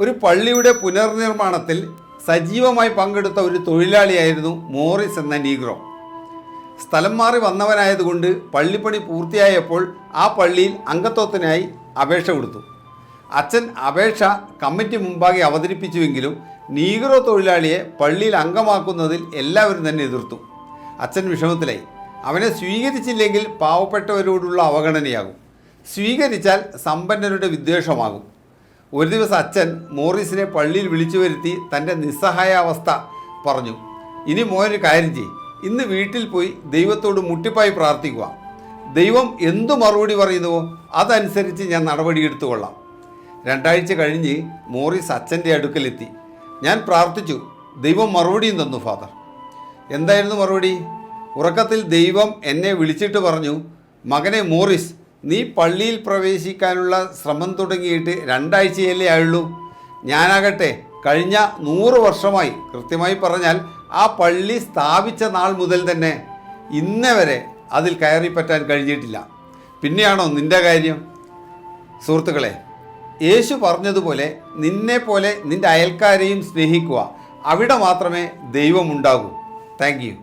ഒരു പള്ളിയുടെ പുനർനിർമ്മാണത്തിൽ സജീവമായി പങ്കെടുത്ത ഒരു തൊഴിലാളിയായിരുന്നു മോറിസ് എന്ന നീഗ്രോ. സ്ഥലം മാറി വന്നവനായതുകൊണ്ട് പള്ളിപ്പണി പൂർത്തിയായപ്പോൾ ആ പള്ളിയിൽ അംഗത്വത്തിനായി അപേക്ഷ കൊടുത്തു. അച്ഛൻ അപേക്ഷ കമ്മിറ്റി മുമ്പാകെ അവതരിപ്പിച്ചുവെങ്കിലും നീഗ്രോ തൊഴിലാളിയെ പള്ളിയിൽ അംഗമാക്കുന്നതിൽ എല്ലാവരും തന്നെ എതിർത്തു. അച്ഛൻ വിഷമത്തിലായി. അവനെ സ്വീകരിച്ചില്ലെങ്കിൽ പാവപ്പെട്ടവരോടുള്ള അവഗണനയാകും. സ്വീകരിച്ചാൽ സമ്പന്നരുടെ വിദ്വേഷമാകും. ഒരു ദിവസം അച്ഛൻ മോറിസിനെ പള്ളിയിൽ വിളിച്ചു വരുത്തി തന്റെ നിസ്സഹായാവസ്ഥ പറഞ്ഞു. ഇനി മോനൊരു കാര്യം ചെയ്യും. ഇന്ന് വീട്ടിൽ പോയി ദൈവത്തോട് മുട്ടിപ്പായി പ്രാർത്ഥിക്കുക. ദൈവം എന്തു മറുപടി പറയുന്നുവോ അതനുസരിച്ച് ഞാൻ നടപടി എടുത്തുകൊള്ളാം രണ്ടാഴ്ച കഴിഞ്ഞ് മോറിസ് അച്ഛന്റെ അടുക്കലെത്തി. ഞാൻ പ്രാർത്ഥിച്ചു. ദൈവം മറുപടിയും തന്നു ഫാദർ. എന്തായിരുന്നു മറുപടി? ഉറക്കത്തിൽ ദൈവം എന്നെ വിളിച്ചിട്ട് പറഞ്ഞു മകനെ മോറിസ് നീ പള്ളിയിൽ പ്രവേശിക്കാനുള്ള ശ്രമം തുടങ്ങിയിട്ട് രണ്ടാഴ്ചയല്ലേ ആയുള്ളൂ. ഞാനാകട്ടെ കഴിഞ്ഞ നൂറ് വർഷമായി കൃത്യമായി പറഞ്ഞാൽ ആ പള്ളി സ്ഥാപിച്ച നാൾ മുതൽ തന്നെ ഇന്നേ വരെ അതിൽ കയറിപ്പറ്റാൻ കഴിഞ്ഞിട്ടില്ല. പിന്നെയാണോ നിന്റെ കാര്യം? സുഹൃത്തുക്കളെ യേശു പറഞ്ഞതുപോലെ നിന്നെ പോലെ നിന്റെ അയൽക്കാരെയും സ്നേഹിക്കുക അവിടെ മാത്രമേ ദൈവമുണ്ടാകൂ. Thank you.